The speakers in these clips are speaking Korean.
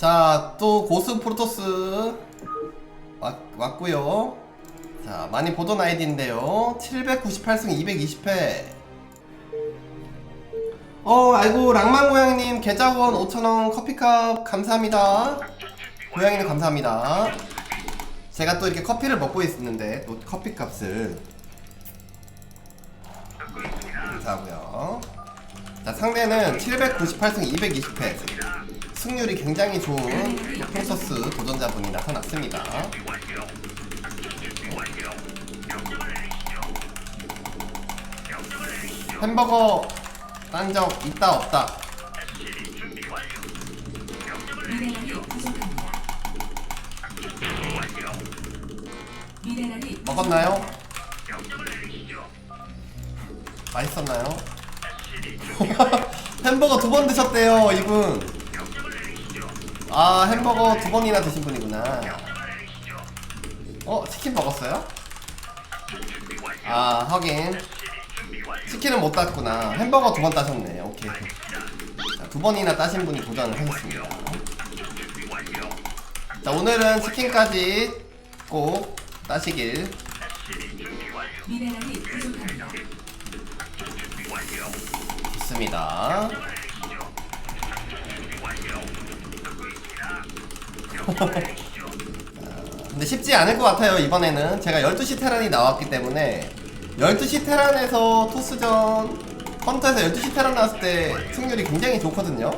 자, 또 고스 프로토스 왔, 왔고요. 자, 많이 보던 아이디인데요. 798승 220패. 어, 아이고, 랑망고양님 계좌원 5,000원 커피컵 감사합니다. 고양이님 감사합니다. 제가 또 이렇게 커피를 먹고 있는데 또 커피 값을 감사하고요. 자, 상대는 798승 220패. 승률이 굉장히 좋은 프로서스 도전자분이 나타났습니다. 햄버거 딴 적 있다 없다. 먹었나요? 맛있었나요? 햄버거 두 번 드셨대요, 이분. 아, 햄버거 두 번이나 드신 분이구나. 어, 치킨 먹었어요? 아, 하긴. 치킨은 못 땄구나. 햄버거 두 번 따셨네. 오케이. 자, 두 번이나 따신 분이 도전을 하셨습니다. 자, 오늘은 치킨까지 꼭 따시길 미네랄이 부족합니다. 좋습니다. 근데 쉽지 않을 것 같아요 이번에는. 제가 12시 테란이 나왔기 때문에 12시 테란에서 토스전 헌터에서 12시 테란 나왔을 때 승률이 굉장히 좋거든요.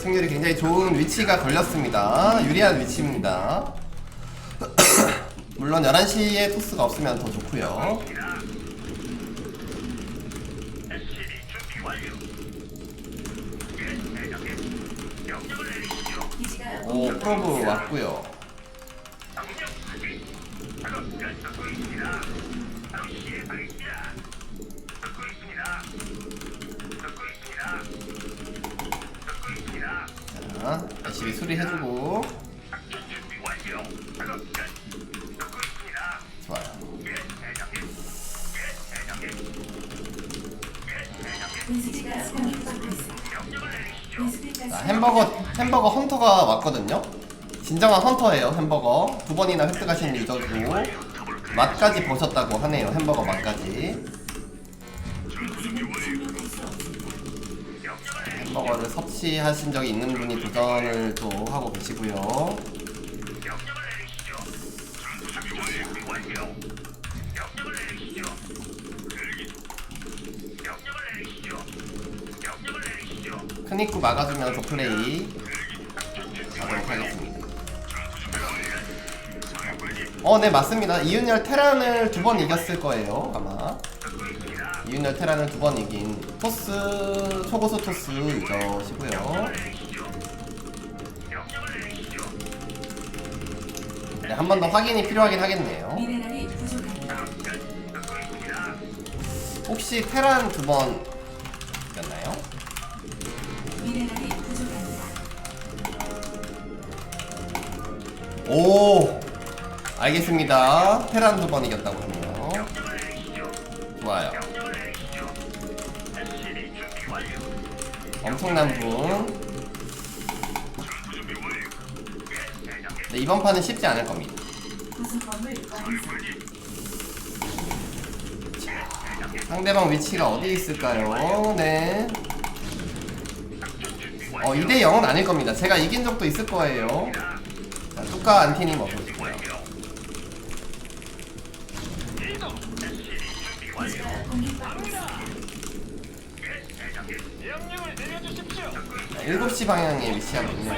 승률이 굉장히 좋은 위치가 걸렸습니다. 유리한 위치입니다. 물론 11시에 토스가 없으면 더 좋고요. 기지가 오 프로브 왔고요. 자 열심히 수리해주고. 좋아요 햄버거 햄버거 헌터가 왔거든요. 진정한 헌터예요. 햄버거 두 번이나 획득하신 유저고 맛까지 보셨다고 하네요. 햄버거 맛까지. 햄버거를 섭취하신 적이 있는 분이 도전을 또 하고 계시고요. 큰 입구 막아주면서 플레이 하도록 하겠습니다. 어, 네, 맞습니다. 이윤열 테란을 두 번 이겼을 거예요, 아마. 이윤열 테란을 두 번 이긴 토스, 초고수 토스 유저시고요. 네, 한 번 더 확인이 필요하긴 하겠네요. 혹시 테란 두 번 오 알겠습니다 테란 두 번 이겼다고 하네요 좋아요 엄청난 분 네, 이번 판은 쉽지 않을 겁니다 완성. 상대방 위치가 어디 있을까요? 네. 어, 2대 0은 아닐 겁니다. 제가 이긴 적도 있을 거예요. 자, 뚜까 안티님 내려주십시오. 자, 7시 방향에 부족합니다.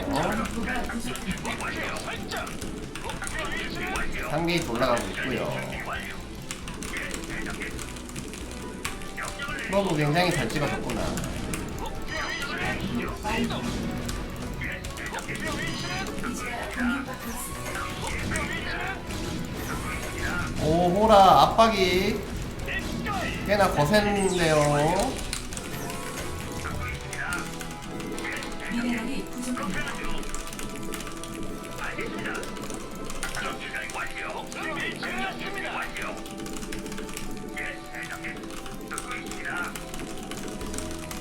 설정. 상게이트 올라가고 있고요. 프로브 굉장히 잘 찍어줬구나. 오, 호라, 압박이 꽤나 거센데요. 미네랄이 부족합니다.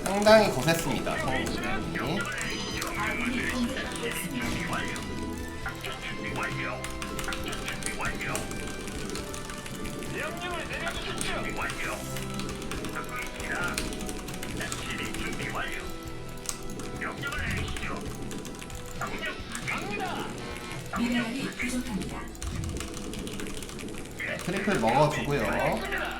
상당히 상당히 거셌습니다. 성공이. 트리플 먹어주고요.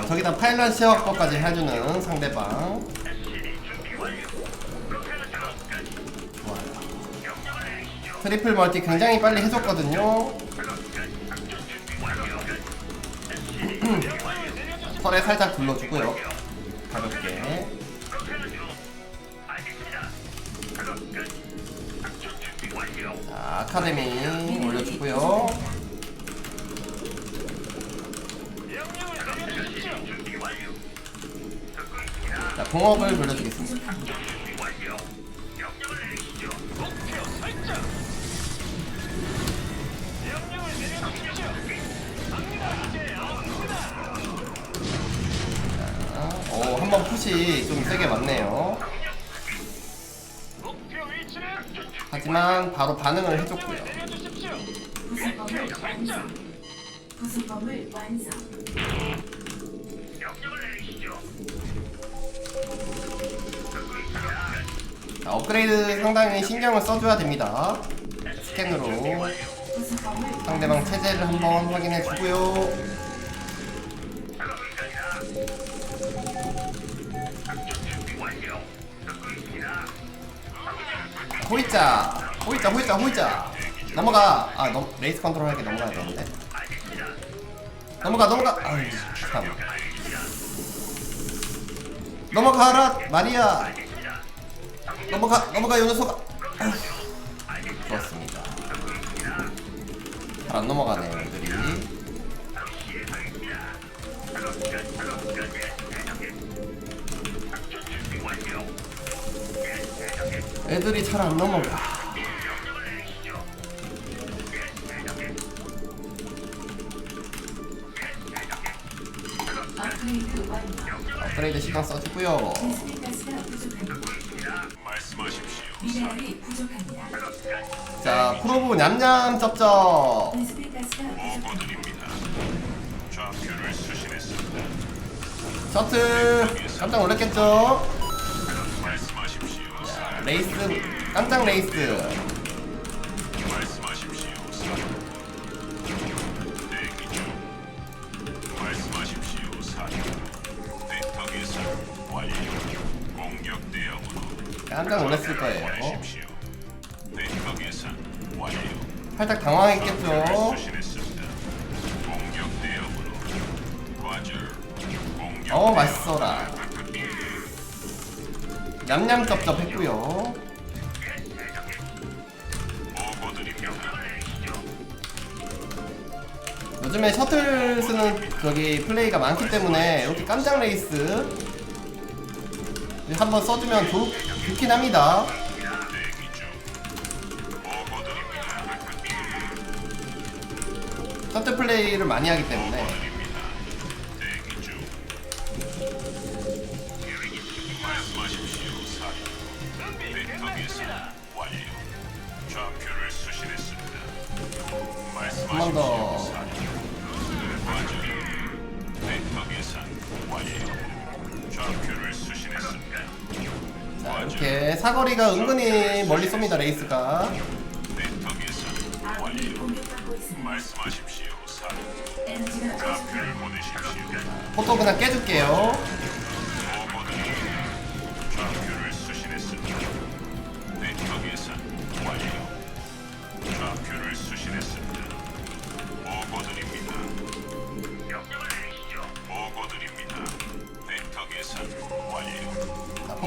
오, 저기다 파일럿 시어거까지 해주는 상대방. 좋아요. 트리플 멀티 굉장히 빨리 해줬거든요. 털에 살짝 둘러주고요. 자, 아카데미 올려주고요. 자, 공업을. 이제 아웃입니다. 오, 한번 푸시 좀 세게 맞네요. 하지만 바로 반응을 해줬고요. 자, 업그레이드 상당히 신경을 써줘야 됩니다. 스캔으로 상대방 체제를 한번 확인해 주고요. 호이자, 호이자, 호이자, 호이자. 넘어가. 아, 넘, 레이스 컨트롤 할게 넘어가야 되는데. 넘어가, 넘어가. 아유, 참. 넘어가라, 마리아. 넘어가, 넘어가, 요 녀석아. 좋았습니다. 잘 안 넘어가네요, 애들이. 애들이 잘 안 넘어가. 업그레이드 시간 써주고요. 자, 프로브 냠냠 쩝쩝. 셔틀 깜짝 놀랐겠죠? 레이스 깜짝 레이스. 깜짝 놀랐을 거예요. 완료. 살짝 당황했겠죠? 어 맛있어라. 냠냠 쩝쩝 했고요. 보고드립니다. 요즘에 셔틀 쓰는 저기 플레이가 많기 때문에 이렇게 깜짝 레이스 한번 써주면 좋, 좋긴 합니다. 셔틀 플레이를 많이 하기 때문에 자 이렇게 사거리가 은근히 멀리 쏩니다 레이스가. 데이터 계산 아군이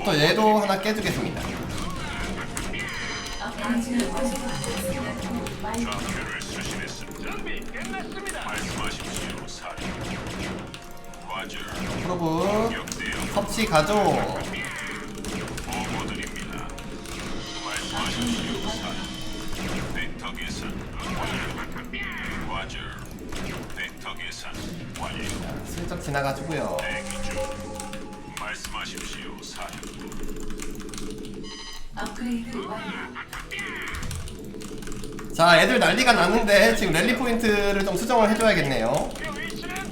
포토 얘도 하나 깨주겠습니다. 프로브 섭취 가죠. 슬쩍 지나가지고요. 말씀하십시오. 업그레이드 완료. 자, 애들 난리가 났는데 지금 랠리 포인트를 좀 수정을 해줘야겠네요.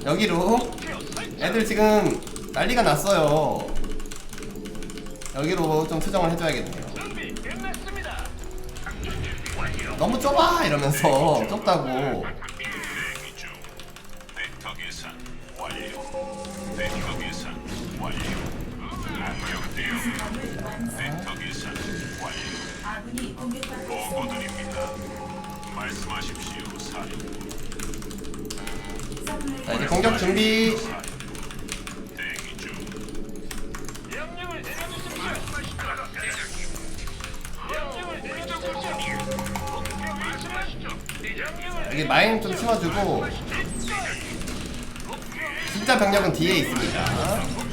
여기로. 애들 지금 난리가 났어요. 여기로 좀 수정을 해줘야겠네요. 너무 좁아 이러면서 좁다고. 자, 이제 공격 준비. 여기 마인 좀 치워주고 진짜 병력은 뒤에 있습니다.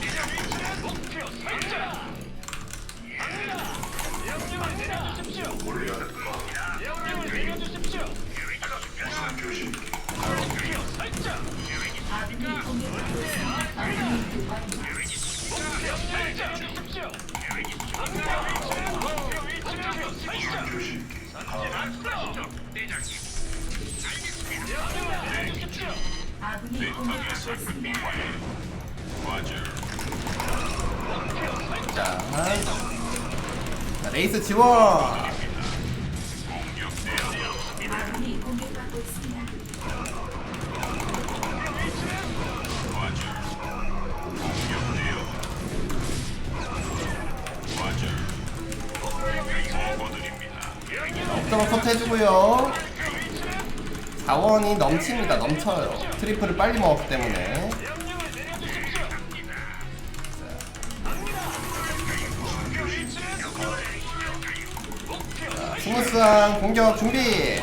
아군이 자, 레이스 지원. 보고드립니다. 업적을 컷 해주고요. 자원이 넘칩니다. 넘쳐요. 트리플을 빨리 먹었기 때문에. 내려주십시오. 스무스한 공격 준비.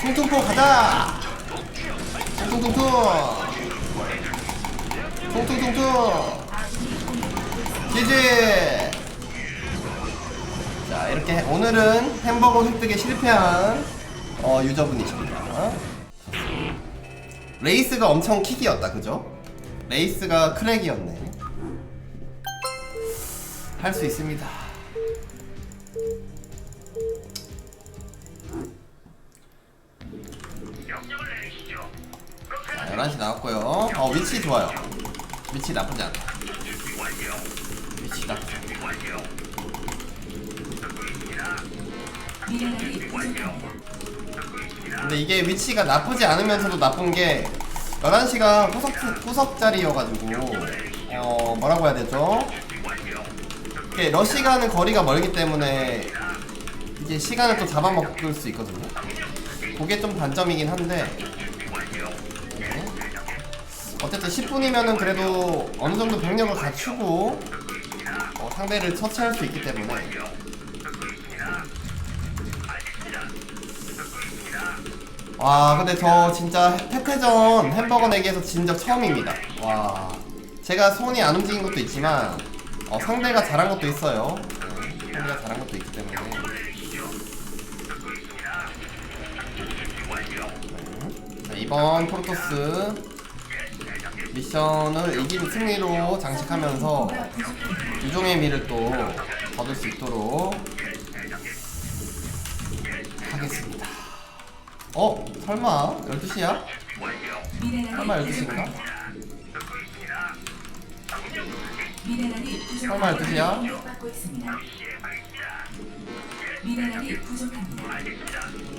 퉁퉁포 가자. 퉁퉁퉁퉁. 퉁퉁퉁퉁. 지지. 자 이렇게 오늘은 햄버거 획득에 실패한 어, 유저분이십니다. 레이스가 엄청 킥이었다, 그죠? 레이스가 크랙이었네. 할 수 있습니다. 자, 11시 나왔고요. 어, 위치 좋아요. 위치 나쁘지 않아. 위치 나쁘지. 근데 이게 위치가 나쁘지 않으면서도 나쁜 게 11시가 후석, 후석 자리여가지고 어 뭐라고 해야 되죠? 이게 러시 가는 거리가 멀기 때문에 이게 시간을 또 잡아먹을 수 있거든요 그게 좀 단점이긴 한데 네. 어쨌든 10분이면은 그래도 어느 정도 병력을 갖추고 어, 상대를 처치할 수 있기 때문에. 와 근데 저 진짜 태태전 햄버거 내기에서 진적 처음입니다. 와 제가 손이 안 움직인 것도 있지만 어, 상대가 잘한 것도 있어요. 네, 상대가 잘한 것도 있기 때문에. 네. 자, 이번 프로토스 미션을 이긴 승리로 장식하면서 유종의 미를 또 거둘 수 있도록 하겠습니다 어? 설마 12시야? 설마 미네랄이 12시인가? 미네랄이 설마 부족합니다. 12시야? 공격받고 있습니다. 미네랄이 부족합니다.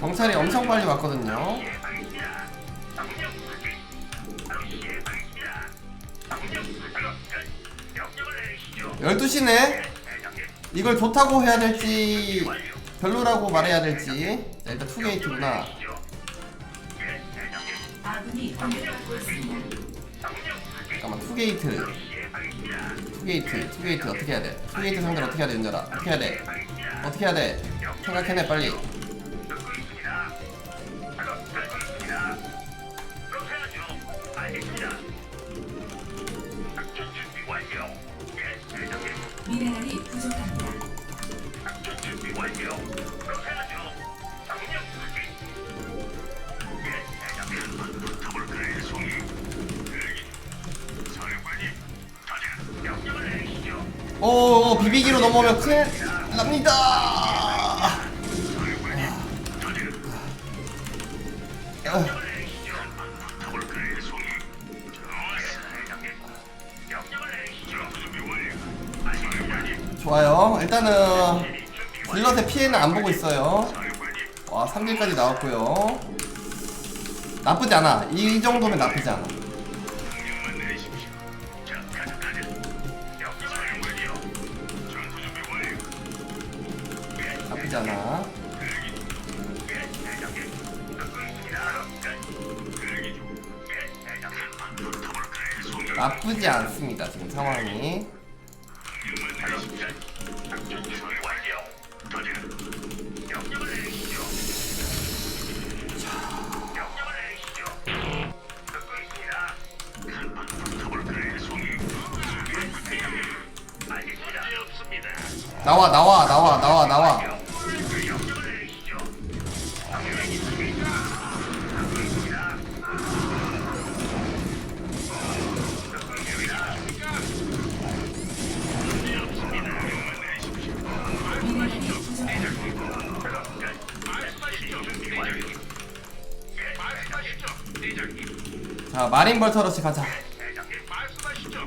경찰이 엄청 빨리 왔거든요. 12시네? 이걸 좋다고 해야 될지 별로라고 말해야 될지. 자, 일단 투게이트구나. 잠깐만 투게이트. 투게이트 투게이트 어떻게 해야 돼? 투게이트 상대로 어떻게 해야 돼 윤절아? 어떻게 해야 돼? 어떻게 해야 돼? 생각해내 빨리 내리시죠. 오 비비기로 넘어오면 큰일 납니다 좋아요 일단은 딜럿의 피해는 안 보고 있어요. 와 3딜까지 나왔고요 나쁘지 않아 이 정도면 나쁘지 않아. 나쁘지 않아? 나쁘지 않습니다 지금 상황이 나와 나와 나와 나와 나와 자 마린 벌처러시 가자 대장님, 말씀하시죠.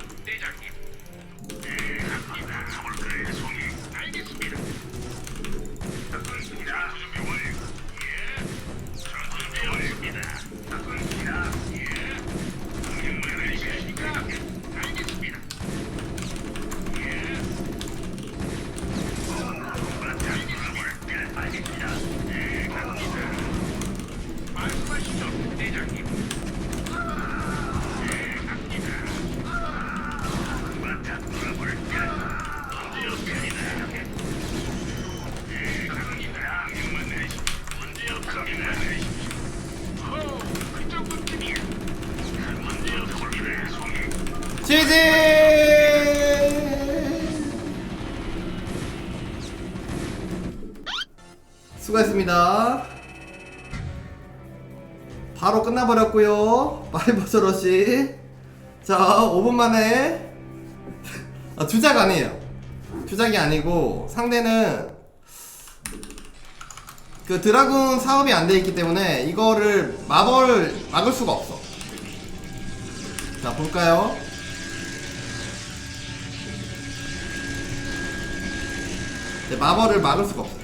수고했습니다. 바로 끝나버렸고요. 마린 벌처러시. 자 5분 만에. 아, 주작 아니에요. 주작이 아니고 상대는 그 드라군 사업이 안 돼 있기 때문에 이거를 마벌 막을 수가 없어. 자 볼까요? 네, 마벌을 막을 수가 없어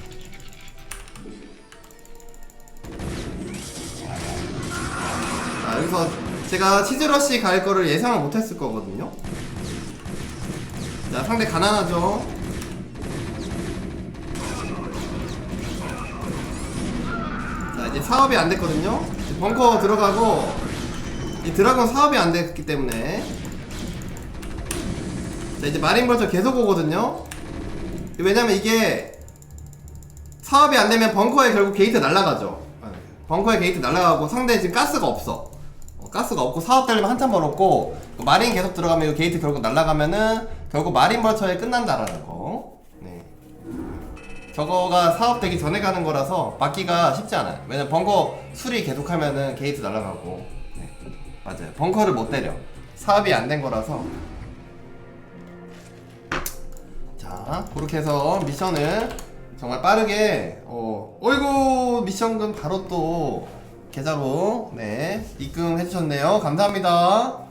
여기서 제가 치즈러시 갈 거를 예상을 못했을 거거든요. 자 상대 가난하죠? 자 이제 사업이 안 됐거든요. 벙커 들어가고 이 드라곤 사업이 안 됐기 때문에. 자 이제 마린벌처 계속 오거든요. 왜냐면 이게 사업이 안 되면 벙커에 결국 게이트 날라가죠. 벙커에 게이트 날라가고 상대 지금 가스가 없어 어, 가스가 없고 사업 되려면 한참 멀었고 그 마린 계속 들어가면 이 게이트 결국 날라가면은 결국 마린 벌처에 끝난다라는 거 네. 저거가 사업 되기 전에 가는 거라서 막기가 쉽지 않아요. 왜냐면 벙커 수리 계속하면은 게이트 날아가고. 네. 맞아요. 벙커를 못 때려. 사업이 안 된 거라서. 자, 그렇게 해서 미션을 정말 빠르게, 어, 어이구, 미션금 바로 또 계좌로, 네, 입금해 주셨네요. 감사합니다.